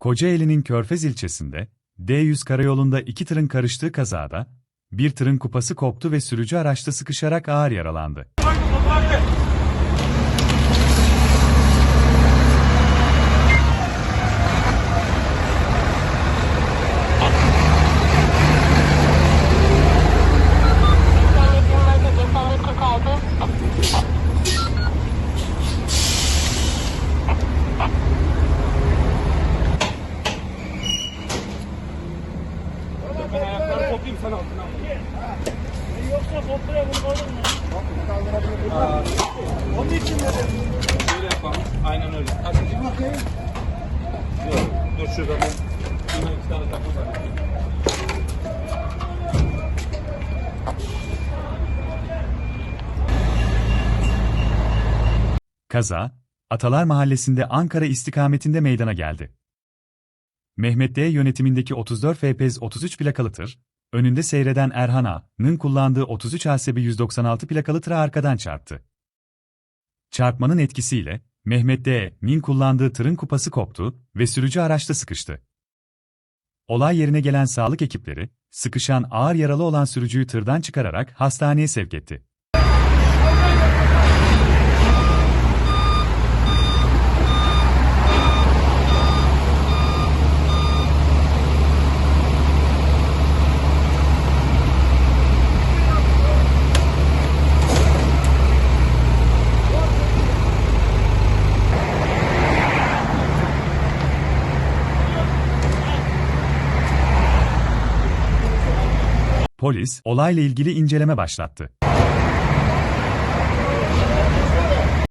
Kocaeli'nin Körfez ilçesinde, D100 karayolunda iki tırın karıştığı kazada, bir tırın kupası koptu ve sürücü araçta sıkışarak ağır yaralandı. Ben ayakları toplayayım sen altına. Yoksa bunu olur mu? Onun için dedim. Böyle yapalım. Aynen öyle. Hadi bir bakayım. Yok, dur şurada ben. Yine iki tane takım var. Kaza, Atalar Mahallesi'nde Ankara istikametinde meydana geldi. Mehmet D. yönetimindeki 34 FPZ 33 plakalı tır, önünde seyreden Erhan A.'nın kullandığı 33 ASB 196 plakalı tıra arkadan çarptı. Çarpmanın etkisiyle, Mehmet D.'nin kullandığı tırın kupası koptu ve sürücü araçta sıkıştı. Olay yerine gelen sağlık ekipleri, sıkışan ağır yaralı olan sürücüyü tırdan çıkararak hastaneye sevk etti. Polis, olayla ilgili inceleme başlattı.